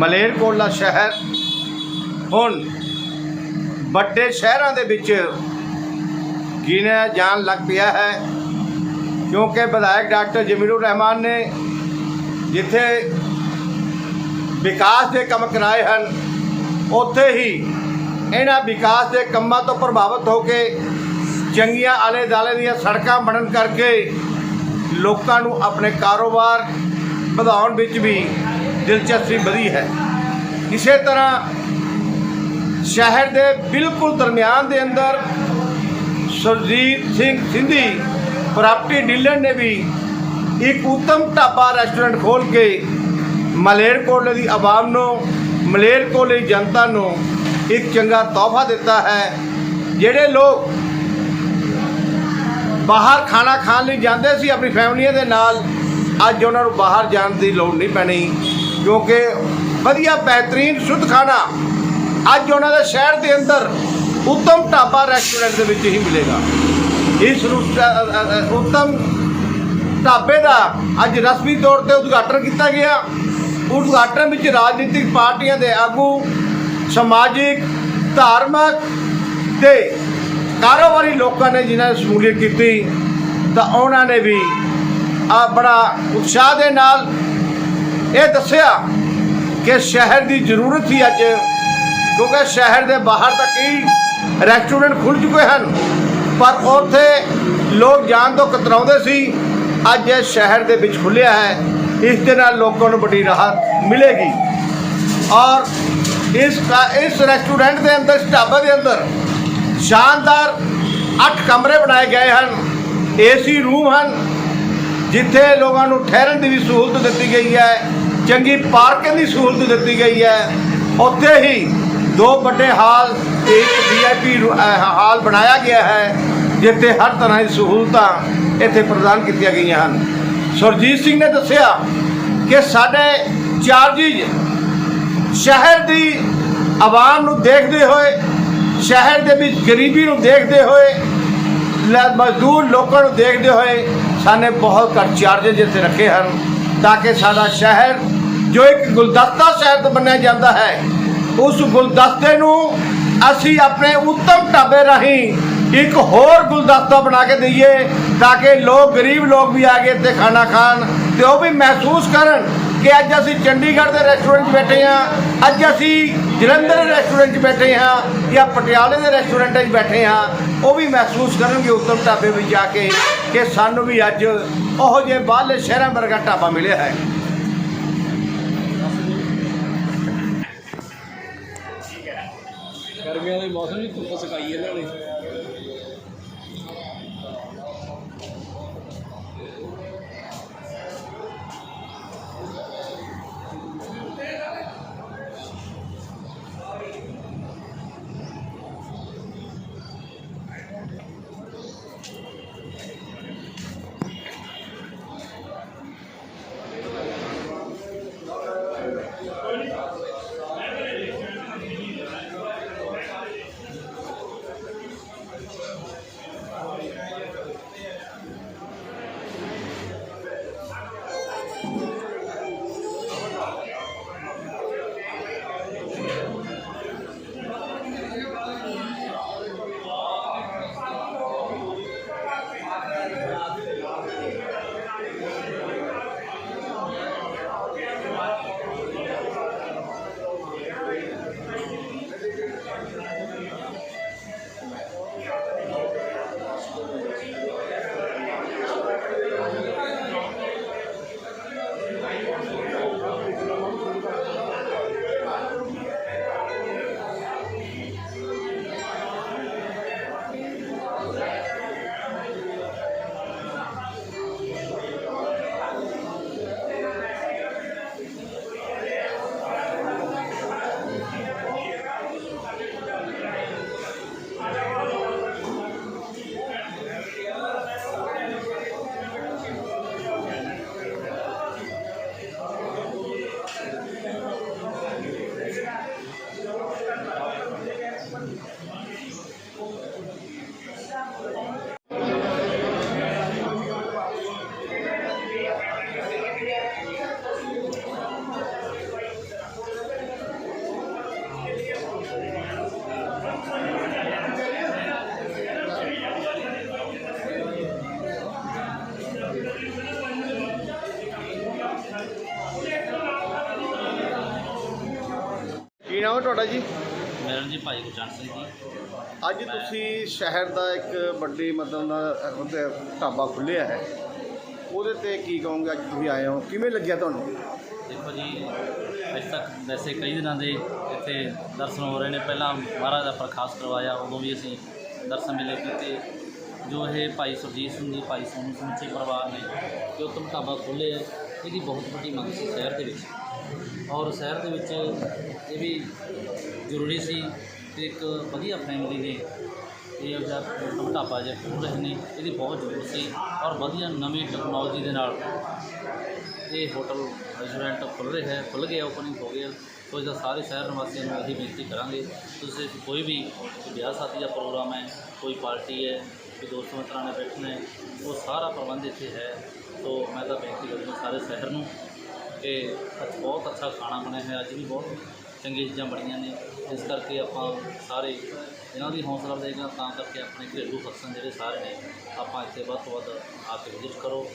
ਮਲੇਰਕੋਟਲਾ ਸ਼ਹਿਰ, ਹੁਣ ਵੱਡੇ ਸ਼ਹਿਰਾਂ ਦੇ ਵਿੱਚ ਗਿਣਿਆ ਜਾਣ ਲੱਗ ਪਿਆ ਹੈ, ਕਿਉਂਕਿ ਵਿਧਾਇਕ ਡਾਕਟਰ ਜਮੀਲੁਰ ਰਹਿਮਾਨ ਨੇ ਜਿੱਥੇ ਵਿਕਾਸ ਦੇ ਕੰਮ ਕਰਾਏ ਹਨ, ਉੱਥੇ ਹੀ ਇਹਨਾਂ ਵਿਕਾਸ ਦੇ ਕੰਮਾਂ ਤੋਂ ਪ੍ਰਭਾਵਿਤ ਹੋ ਕੇ ਚੰਗੀਆਂ ਆਲੇ ਦਾਲੇ ਦੀਆਂ ਸੜਕਾਂ ਬਣਨ ਕਰਕੇ ਲੋਕਾਂ ਨੂੰ ਆਪਣੇ ਕਾਰੋਬਾਰ ਵਧਾਉਣ ਵਿੱਚ ਵੀ ਦਿਲਚਸਪੀ ਵਧੀ ਹੈ। ਇਸੇ ਤਰ੍ਹਾਂ ਸ਼ਹਿਰ ਦੇ ਬਿਲਕੁਲ ਦਰਮਿਆਨ ਦੇ ਅੰਦਰ ਸੁਰਜੀਤ ਸਿੰਘ ਸਿੰਧੀ ਪ੍ਰਾਪਰਟੀ ਡੀਲਰ ਨੇ ਵੀ ਇੱਕ ਉੱਤਮ ਢਾਬਾ ਰੈਸਟੋਰੈਂਟ ਖੋਲ ਕੇ ਮਲੇਰਕੋਟਲੇ ਦੀ ਆਵਾਮ ਨੂੰ ਮਲੇਰਕੋਟਲੇ ਦੀ ਜਨਤਾ ਨੂੰ ਇੱਕ ਚੰਗਾ ਤੋਹਫਾ ਦਿੱਤਾ ਹੈ, ਜਿਹੜੇ ਲੋਕ ਬਾਹਰ ਖਾਣਾ ਖਾਣ ਲਈ ਜਾਂਦੇ ਸੀ, ਆਪਣੀ ਫੈਮਲੀਆਂ ਦੇ ਨਾਲ, ਅੱਜ ਉਹਨਾਂ ਨੂੰ ਬਾਹਰ ਜਾਣ ਦੀ ਲੋੜ ਨਹੀਂ ਪੈਣੀ। ਜੋ ਕਿ ਵਧੀਆ ਬਿਹਤਰੀਨ ਸ਼ੁੱਧ ਖਾਣਾ ਅੱਜ ਉਹਨਾਂ ਦੇ ਸ਼ਹਿਰ ਦੇ ਅੰਦਰ ਉੱਤਮ ਢਾਬਾ ਰੈਸਟੋਰੈਂਟ ਦੇ ਵਿੱਚ ਹੀ ਮਿਲੇਗਾ। ਇਸ ਨੂੰ ਉੱਤਮ ਢਾਬੇ ਦਾ ਅੱਜ ਰਸਮੀ ਤੌਰ ਤੇ ਉਦਘਾਟਨ ਕੀਤਾ ਗਿਆ। ਉਦਘਾਟਨ ਵਿੱਚ ਰਾਜਨੀਤਿਕ ਪਾਰਟੀਆਂ ਦੇ ਆਗੂ, ਸਮਾਜਿਕ, ਧਾਰਮਿਕ ਤੇ ਕਾਰੋਬਾਰੀ ਲੋਕਾਂ ਨੇ ਜਿਨ੍ਹਾਂ ਨੇ ਸ਼ਮੂਲੀਅਤ ਕੀਤੀ, ਤਾਂ ਉਹਨਾਂ ਨੇ ਵੀ ਆ ਬੜਾ ਉਤਸ਼ਾਹ ਦੇ ਨਾਲ ਇਹ ਦੱਸਿਆ ਕਿ ਸ਼ਹਿਰ ਦੀ ਜ਼ਰੂਰਤ ਸੀ ਅੱਜ, ਕਿਉਂਕਿ ਸ਼ਹਿਰ ਦੇ ਬਾਹਰ ਤਾਂ ਕਈ ਰੈਸਟੋਰੈਂਟ ਖੁੱਲ ਚੁੱਕੇ ਹਨ, ਪਰ ਉੱਥੇ ਲੋਕ ਜਾਣ ਤੋਂ ਕਤਰਾਉਂਦੇ ਸੀ, ਅੱਜ ਇਹ ਸ਼ਹਿਰ ਦੇ ਵਿੱਚ ਖੁੱਲਿਆ ਹੈ, ਇਸ ਦੇ ਨਾਲ ਲੋਕਾਂ ਨੂੰ ਬੜੀ ਰਾਹਤ ਮਿਲੇਗੀ। ਔਰ ਇਸ ਕਾ- ਇਸ ਰੈਸਟੋਰੈਂਟ ਦੇ ਅੰਦਰ, ਇਸ ਢਾਬੇ ਦੇ ਅੰਦਰ ਸ਼ਾਨਦਾਰ 8 ਕਮਰੇ ਬਣਾਏ ਗਏ ਹਨ, ਏਸੀ ਰੂਮ ਹਨ, ਜਿੱਥੇ ਲੋਕਾਂ ਨੂੰ ਠਹਿਰਨ ਦੀ ਵੀ ਸਹੂਲਤ ਦਿੱਤੀ ਗਈ ਹੈ। ਚੰਗੀ ਪਾਰਕਿੰਗ ਦੀ ਸਹੂਲਤ ਦਿੱਤੀ ਗਈ ਹੈ। ਉੱਥੇ ਹੀ ਦੋ ਵੱਡੇ ਹਾਲ ਤੇ ਇੱਕ ਵੀਆਈਪੀ ਹਾਲ ਬਣਾਇਆ ਗਿਆ ਹੈ, ਜਿੱਥੇ ਹਰ ਤਰ੍ਹਾਂ ਦੀ ਸਹੂਲਤਾਂ ਇੱਥੇ ਪ੍ਰਦਾਨ ਕੀਤੀਆਂ ਗਈਆਂ ਹਨ। ਸੁਰਜੀਤ ਸਿੰਘ ਨੇ ਦੱਸਿਆ ਕਿ ਸਾਡੇ ਚਾਰਜਿਜ ਸ਼ਹਿਰ ਦੀ ਆਵਾਮ ਨੂੰ ਦੇਖਦੇ ਹੋਏ, ਸ਼ਹਿਰ ਦੇ ਵਿੱਚ ਗਰੀਬੀ ਨੂੰ ਦੇਖਦੇ ਹੋਏ ਮਜ਼ਦੂਰ ਲੋਕਾਂ ਨੂੰ ਦੇਖਦੇ ਹੋਏ ਸਾਨੇ ਬਹੁਤ ਘੱਟ ਚਾਰजेस ਇੱਥੇ ਰੱਖੇ ਹਨ, ਤਾਂ ਕਿ ਸਾਡਾ ਸ਼ਹਿਰ ਜੋ ਇੱਕ ਗੁਲਦਸਤਾ ਸ਼ਹਿਰ ਤੋਂ ਮੰਨਿਆ ਜਾਂਦਾ ਹੈ, ਉਸ ਗੁਲਦਸਤੇ ਨੂੰ ਅਸੀਂ ਆਪਣੇ ਉੱਤਮ ਢਾਬੇ ਰਾਹੀਂ ਇੱਕ ਹੋਰ ਗੁਲਦਸਤਾ ਬਣਾ ਕੇ ਦਈਏ, ਤਾਂ ਕਿ ਲੋਕ, ਗਰੀਬ ਲੋਕ ਵੀ ਆ ਕੇ ਇੱਥੇ ਖਾਣਾ ਖਾਣ ਤੇ ਉਹ ਵੀ ਮਹਿਸੂਸ ਕਰਨ ਕਿ ਅੱਜ ਅਸੀਂ ਚੰਡੀਗੜ੍ਹ ਦੇ ਰੈਸਟੋਰੈਂਟ 'ਚ ਬੈਠੇ ਹਾਂ, ਅੱਜ ਅਸੀਂ ਜਲੰਧਰ ਦੇ ਰੈਸਟੋਰੈਂਟ 'ਚ ਬੈਠੇ ਹਾਂ ਜਾਂ ਪਟਿਆਲੇ ਦੇ ਰੈਸਟੋਰੈਂਟ 'ਚ ਬੈਠੇ ਹਾਂ, ਉਹ ਵੀ ਮਹਿਸੂਸ ਕਰਨਗੇ ਉੱਤਮ ਢਾਬੇ ਵਿੱਚ ਜਾ ਕੇ ਕਿ ਸਾਨੂੰ ਵੀ ਅੱਜ ਉਹ ਜਿਹੇ ਬਾਹਰਲੇ ਸ਼ਹਿਰਾਂ ਵਰਗਾ ਢਾਬਾ ਮਿਲਿਆ ਹੈ। ਮੌਸਮ ਵੀ ਧੁੱਪ ਸਕਾਈ ਇਹਨਾਂ ਨੇ। ਹੈ ਤੁਹਾਡਾ ਜੀ? ਮੇਰਾ ਨਾਮ ਜੀ ਭਾਈ ਗੁਰਜੰਟ ਸਿੰਘ ਜੀ। ਅੱਜ ਤੁਸੀਂ ਸ਼ਹਿਰ ਦਾ ਇੱਕ ਵੱਡੀ ਮਤਲਬ ਦਾ ਉਹਦੇ ਢਾਬਾ ਖੁੱਲਿਆ ਹੈ। ਉਹਦੇ ਤੇ ਕੀ ਕਹੋਗੇ ਅੱਜ ਤੁਸੀਂ ਆਏ ਹੋ? ਕਿਵੇਂ ਲੱਗਿਆ ਤੁਹਾਨੂੰ? ਦੇਖੋ ਜੀ ਅੱਜ ਤੱਕ ਵੈਸੇ ਕਈ ਦਿਨਾਂ ਦੇ ਇੱਥੇ ਦਰਸ਼ਨ ਹੋ ਰਹੇ ਨੇ। ਪਹਿਲਾਂ ਮਹਾਰਾਜ ਦਾ ਪ੍ਰਕਾਸ਼ ਕਰਵਾਇਆ ਉਦੋਂ ਵੀ ਅਸੀਂ ਦਰਸ਼ਨ ਮੇਲੇ ਕੀਤੇ। ਜੋ ਇਹ ਭਾਈ ਸੁਰਜੀਤ ਸਿੰਘ ਜੀ ਭਾਈ ਸੋਨੂ ਸਮੁੱਚੇ ਪਰਿਵਾਰ ਨੇ ਜੋ ਉੱਤਮ ਢਾਬਾ ਖੋਲ੍ਹੇ ਹੈ ਇਹਦੀ ਬਹੁਤ ਵੱਡੀ ਮੰਗ ਸੀ ਸ਼ਹਿਰ ਦੇ ਵਿੱਚ। ਔਰ ਸ਼ਹਿਰ ਦੇ ਵਿੱਚ ਇਹ ਵੀ ਜ਼ਰੂਰੀ ਸੀ ਕਿ ਇੱਕ ਵਧੀਆ ਫੈਮਿਲੀ ਨੇ ਇਹ ਜਿਹੜਾ ਉੱਤਮ ਜਿਹਾ ਜੇ ਖੋਲ੍ਹ ਰਹੇ ਨੇ, ਇਹਦੀ ਬਹੁਤ ਜ਼ਰੂਰਤ ਸੀ ਔਰ ਵਧੀਆ ਨਵੀਂ ਟੈਕਨੋਲੋਜੀ ਦੇ ਨਾਲ ਇਹ ਹੋਟਲ ਰੈਸਟੋਰੈਂਟ ਖੁੱਲ੍ਹ ਰਿਹਾ ਹੈ, ਖੁੱਲ੍ਹ ਗਿਆ ਓਪਨਿੰਗ ਹੋ ਗਿਆ। ਸੋ ਇਸਦਾ ਸਾਰੇ ਸ਼ਹਿਰ ਨਿਵਾਸੀਆਂ ਨੂੰ ਅਸੀਂ ਬੇਨਤੀ ਕਰਾਂਗੇ, ਤੁਸੀਂ ਕੋਈ ਵੀ ਵਿਆਹ ਸ਼ਾਦੀ ਦਾ ਪ੍ਰੋਗਰਾਮ ਹੈ, ਕੋਈ ਪਾਰਟੀ ਹੈ, ਕੋਈ ਦੋਸਤ ਮਿੱਤਰਾਂ ਨੇ ਬੈਠਣਾ ਹੈ, ਉਹ ਸਾਰਾ ਪ੍ਰਬੰਧ ਇੱਥੇ ਹੈ। ਸੋ ਮੈਂ ਤਾਂ ਬੇਨਤੀ ਕਰੂੰਗਾ ਸਾਰੇ ਸ਼ਹਿਰ ਨੂੰ ਕਿ ਅੱਜ ਬਹੁਤ ਅੱਛਾ ਖਾਣਾ ਬਣਿਆ ਹੋਇਆ ਅੱਜ ਵੀ ਬਹੁਤ ਚੰਗੀਆਂ ਚੀਜ਼ਾਂ ਬਣੀਆਂ ਨੇ। ਇਸ ਕਰਕੇ ਆਪਾਂ ਸਾਰੇ ਇਹਨਾਂ ਦੀ ਹੌਸਲਾ ਅਫਜ਼ਾਈ ਤਾਂ ਕਰਕੇ ਆਪਣੇ ਘਰੇਲੂ ਫੰਕਸ਼ਨ ਜਿਹੜੇ ਸਾਰੇ ਨੇ ਆਪਾਂ ਇੱਥੇ ਵੱਧ ਤੋਂ ਵੱਧ ਆ ਕੇ ਵਿਜ਼ਿਟ ਕਰੋ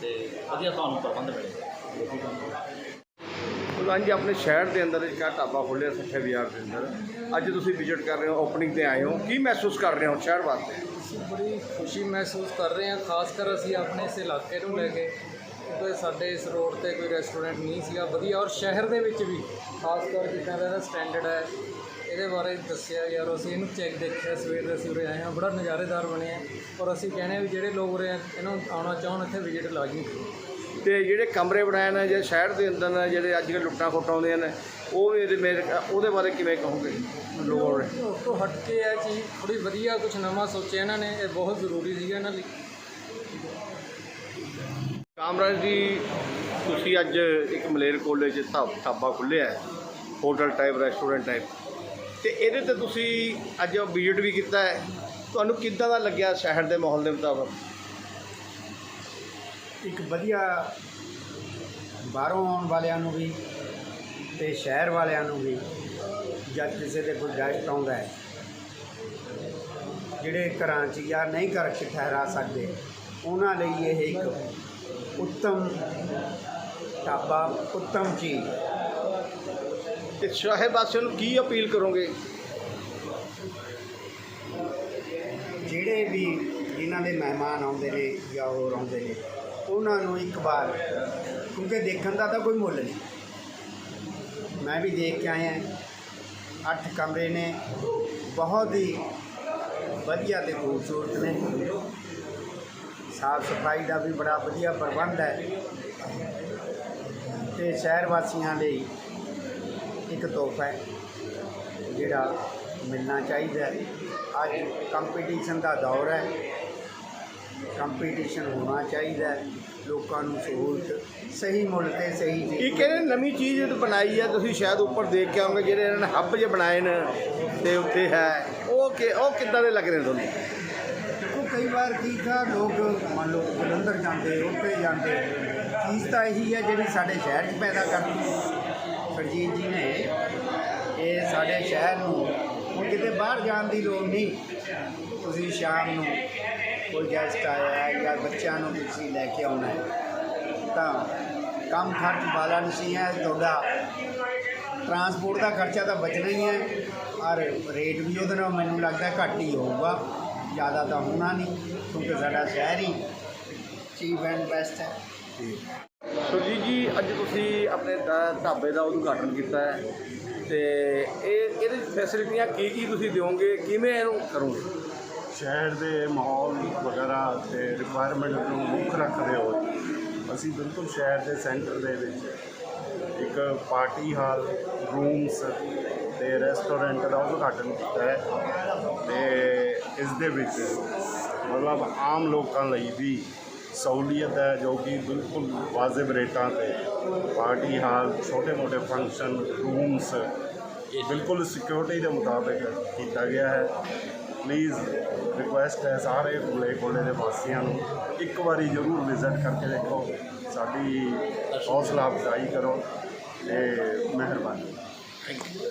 ਤੇ ਵਧੀਆ ਤੁਹਾਨੂੰ ਪ੍ਰਬੰਧ ਮਿਲੇਗਾ ਹਾਂਜੀ ਆਪਣੇ ਸ਼ਹਿਰ ਦੇ ਅੰਦਰ ਇੱਕ ਢਾਬਾ ਖੁੱਲਿਆ ਸੱਠੇ ਬਾਜ਼ਾਰ ਦੇ ਅੰਦਰ। ਅੱਜ ਤੁਸੀਂ ਵਿਜ਼ਿਟ ਕਰ ਰਹੇ ਹੋ ਓਪਨਿੰਗ ਤੇ ਆਏ ਹੋ। ਕੀ ਮਹਿਸੂਸ ਕਰ ਰਹੇ ਹੋ ਸ਼ਹਿਰ ਵਾਸਤੇ? ਅਸੀਂ ਬੜੀ ਖੁਸ਼ੀ ਮਹਿਸੂਸ ਕਰ ਰਹੇ ਹਾਂ ਖਾਸ ਕਰ ਅਸੀਂ ਆਪਣੇ ਇਸ ਇਲਾਕੇ ਨੂੰ ਲੈ ਕੇ ਕਿਉਂਕਿ ਸਾਡੇ ਇਸ ਰੋਡ ਤੇ ਕੋਈ ਰੈਸਟੋਰੈਂਟ ਨਹੀਂ ਸੀਗਾ ਵਧੀਆ। ਔਰ ਸ਼ਹਿਰ ਦੇ ਵਿੱਚ ਵੀ ਖਾਸ ਕਰ ਜਿੱਦਾਂ ਦਾ ਇਹਦਾ ਸਟੈਂਡਰਡ ਹੈ ਇਹਦੇ ਬਾਰੇ ਦੱਸਿਆ ਯਾਰ ਅਸੀਂ ਇਹਨੂੰ ਚੈੱਕ ਦੇਖਿਆ ਸਵੇਰ ਦੇ ਅਸੀਂ ਉਰੇ ਆਏ ਹਾਂ ਬੜਾ ਨਜ਼ਾਰੇਦਾਰ ਬਣਿਆ। ਔਰ ਅਸੀਂ ਕਹਿੰਦੇ ਵੀ ਜਿਹੜੇ ਲੋਕ ਉਰੇ ਇਹਨੂੰ ਆਉਣਾ ਚਾਹਣ ਇੱਥੇ ਵਿਜ਼ਿਟ ਲਾਜ਼ਮੀ ਕਰੋ ਤੇ ਜਿਹੜੇ ਕਮਰੇ ਬਣਾਏ ਨੇ ਜੇ ਸ਼ਹਿਰ ਦੇ ਅੰਦਰ ਨੇ ਜਿਹੜੇ ਅੱਜ ਕੱਲ੍ਹ ਲੁੱਟਾਂ ਖੋਟਾਂ ਆਉਂਦੀਆਂ ਨੇ ਉਹ ਵੀ ਇਹਦੇ ਮੇਰੇ ਉਹਦੇ ਬਾਰੇ ਕਿਵੇਂ ਕਹੋਗੇ ਹੈ ਉਸ ਤੋਂ ਹਟ ਕੇ ਇਹ ਚੀਜ਼ ਥੋੜੀ ਵਧੀਆ ਕੁਝ ਨਵਾਂ ਸੋਚਿਆ ਇਹਨਾਂ ਨੇ ਇਹ ਬਹੁਤ ਜ਼ਰੂਰੀ ਸੀਗਾ ਇਹਨਾਂ ਲਈ। ਕਾਮਰਾਜ ਜੀ, ਤੁਸੀਂ ਅੱਜ ਇੱਕ ਮਲੇਰ ਕੋਲੇ 'ਚ ਢਾਬਾ ਖੁੱਲਿਆ ਹੋਟਲ ਟਾਈਪ ਰੈਸਟੋਰੈਂਟ ਟਾਈਪ ਤੇ ਇਹਦੇ ਤੇ ਤੁਸੀਂ ਅੱਜ ਵਿਜ਼ਿਟ ਵੀ ਕੀਤਾ ਹੈ। ਤੁਹਾਨੂੰ ਕਿੱਦਾਂ ਦਾ ਲੱਗਿਆ ਸ਼ਹਿਰ ਦੇ ਮਾਹੌਲ ਦੇ ਮੁਤਾਬਕ? ਇੱਕ ਵਧੀਆ ਬਾਹਰੋਂ ਆਉਣ ਵਾਲਿਆਂ ਨੂੰ ਵੀ ਤੇ ਸ਼ਹਿਰ ਵਾਲਿਆਂ ਨੂੰ ਵੀ ਜਦ ਕਿਸੇ ਦੇ ਕੋਈ ਗੈਸਟ ਆਉਂਦਾ ਹੈ, ਜਿਹੜੇ ਘਰਾਂ 'ਚ ਜਾਂ ਨਹੀਂ ਘਰ 'ਚ ਠਹਿਰਾ ਸਕਦੇ, ਉਹਨਾਂ ਲਈ ਇਹ ਇੱਕ ਉੱਤਮ ਢਾਬਾ ਉੱਤਮ ਚੀਜ਼ ਤੇ ਸ਼ਹਿਰ ਵਾਸੀਆਂ ਨੂੰ ਕੀ ਅਪੀਲ ਕਰੋਗੇ ਜਿਹੜੇ ਵੀ ਜਿਨ੍ਹਾਂ ਦੇ ਮਹਿਮਾਨ ਆਉਂਦੇ ਨੇ ਜਾਂ ਹੋਰ ਆਉਂਦੇ ਨੇ ਉਹਨਾਂ ਨੂੰ ਇੱਕ ਵਾਰ ਕਿਉਂਕਿ ਦੇਖਣ ਦਾ ਤਾਂ ਕੋਈ ਮੁੱਲ ਨਹੀਂ ਮੈਂ ਵੀ ਦੇਖ ਕੇ ਆਇਆ ਅੱਠ ਕਮਰੇ ਨੇ ਬਹੁਤ ਹੀ ਵਧੀਆ ਤੇ ਖੂਬਸੂਰਤ ਨੇ ਸਾਫ਼ ਸਫ਼ਾਈ ਦਾ ਵੀ ਬੜਾ ਵਧੀਆ ਪ੍ਰਬੰਧ ਹੈ। ਤੇ ਸ਼ਹਿਰ ਵਾਸੀਆਂ ਲਈ ਇੱਕ ਤੋਹਫਾ ਹੈ, ਜਿਹੜਾ ਮਿਲਣਾ ਚਾਹੀਦਾ ਹੈ। ਅੱਜ ਕੰਪੀਟੀਸ਼ਨ ਦਾ ਦੌਰ ਹੈ। ਕੰਪੀਟੀਸ਼ਨ ਹੋਣਾ ਚਾਹੀਦਾ ਹੈ। ਲੋਕਾਂ ਨੂੰ ਸਹੂਲਤ, ਸਹੀ ਮੁੱਲ ਤੇ ਸਹੀ ਇਹ ਕਹਿੰਦੇ ਨਵੀਂ ਚੀਜ਼ ਬਣਾਈ ਹੈ, ਤੁਸੀਂ ਸ਼ਾਇਦ ਉੱਪਰ ਦੇਖ ਕੇ ਆਉਂਗੇ ਜਿਹੜੇ ਇਹਨਾਂ ਨੇ ਹੱਬ ਜੇ ਬਣਾਏ ਨੇ, ਤੇ ਉੱਤੇ ਹੈ। ਉਹ ਕਿ, ਉਹ ਕਿੱਦਾਂ ਦੇ ਲੱਗ ਰਹੇ ਨੇ ਤੁਹਾਨੂੰ? ਕਈ ਵਾਰ ਕੀ ਥਾ ਲੋਕ, ਮੰਨ ਲਓ ਜਲੰਧਰ ਜਾਂਦੇ, ਉੱਥੇ ਜਾਂਦੇ। ਚੀਜ਼ ਤਾਂ ਇਹੀ ਹੈ ਜਿਹੜੀ ਸਾਡੇ ਸ਼ਹਿਰ 'ਚ ਪੈਦਾ ਕਰਦੀ ਸਰਜੀਤ ਜੀ ਨੇ ਇਹ ਸਾਡੇ ਸ਼ਹਿਰ ਨੂੰ, ਹੁਣ ਕਿਤੇ ਬਾਹਰ ਜਾਣ ਦੀ ਲੋੜ ਨਹੀਂ। ਤੁਸੀਂ ਸ਼ਾਮ ਨੂੰ ਕੋਈ ਗੈਸਟ ਆਇਆ ਜਾਂ ਬੱਚਿਆਂ ਨੂੰ ਤੁਸੀਂ ਲੈ ਕੇ ਆਉਣਾ ਹੈ, ਤਾਂ ਕੰਮ ਖਰਚ ਵਾਲਾ ਨਹੀਂ ਹੈ, ਤੁਹਾਡਾ ਟਰਾਂਸਪੋਰਟ ਦਾ ਖਰਚਾ ਤਾਂ ਬਚਣਾ ਹੀ ਹੈ। ਔਰ ਰੇਟ ਵੀ ਉਹਦੇ ਨਾਲ ਮੈਨੂੰ ਲੱਗਦਾ ਘੱਟ ਹੀ ਹੋਊਗਾ। ਜ਼ਿਆਦਾ ਤਾਂ ਹੋਣਾ ਨਹੀਂ ਕਿਉਂਕਿ ਸਾਡਾ ਸ਼ਹਿਰ ਹੀ ਚੀਪ ਐਂਡ ਬੈਸਟ ਹੈ। ਸੁਰਜੀਤ ਜੀ ਅੱਜ ਤੁਸੀਂ ਆਪਣੇ ਢਾ- ਢਾਬੇ ਦਾ ਉਦਘਾਟਨ ਕੀਤਾ ਹੈ ਤੇ ਇਹ ਇਹਦੇ ਫੈਸਿਲਿਟੀਆਂ ਕੀ ਕੀ ਤੁਸੀਂ ਦਿਓਗੇ? ਕਿਵੇਂ ਇਹਨੂੰ ਕਰੋਗੇ? ਸ਼ਹਿਰ ਦੇ ਮਾਹੌਲ ਵਗੈਰਾ ਤੇ ਰਿਕੁਆਇਰਮੈਂਟ ਨੂੰ ਮੁੱਖ ਰੱਖਦੇ ਹੋਏ ਅਸੀਂ ਬਿਲਕੁਲ ਸ਼ਹਿਰ ਦੇ ਸੈਂਟਰ ਦੇ ਵਿੱਚ ਇੱਕ ਪਾਰਟੀ ਹਾਲ ਰੂਮਸ ਤੇ ਰੈਸਟੋਰੈਂਟ ਦਾ ਉਦਘਾਟਨ ਕੀਤਾ ਹੈ। ਤੇ ਇਸ ਦੇ ਵਿੱਚ ਮਤਲਬ ਆਮ ਲੋਕਾਂ ਲਈ ਵੀ ਸਹੂਲੀਅਤ ਹੈ, ਜੋ ਕਿ ਬਿਲਕੁਲ ਵਾਜਿਬ ਰੇਟਾਂ ਤੇ ਪਾਰਟੀ ਹਾਲ ਛੋਟੇ ਮੋਟੇ ਫੰਕਸ਼ਨ ਰੂਮਸ ਬਿਲਕੁਲ ਸਿਕਿਉਰਿਟੀ ਦੇ ਮੁਤਾਬਿਕ ਕੀਤਾ ਗਿਆ ਹੈ। ਪਲੀਜ਼ ਰਿਕੁਐਸਟ ਹੈ ਸਾਰੇ ਕੋਲੇ ਕੋਲੇ ਦੇ ਵਾਸੀਆਂ ਨੂੰ, ਇੱਕ ਵਾਰੀ ਜ਼ਰੂਰ ਵਿਜ਼ਿਟ ਕਰਕੇ ਦੇਖੋ, ਸਾਡੀ ਹੌਸਲਾ ਅਫਜ਼ਾਈ ਕਰੋ ਤੇ ਮਿਹਰਬਾਨੀ। Thank you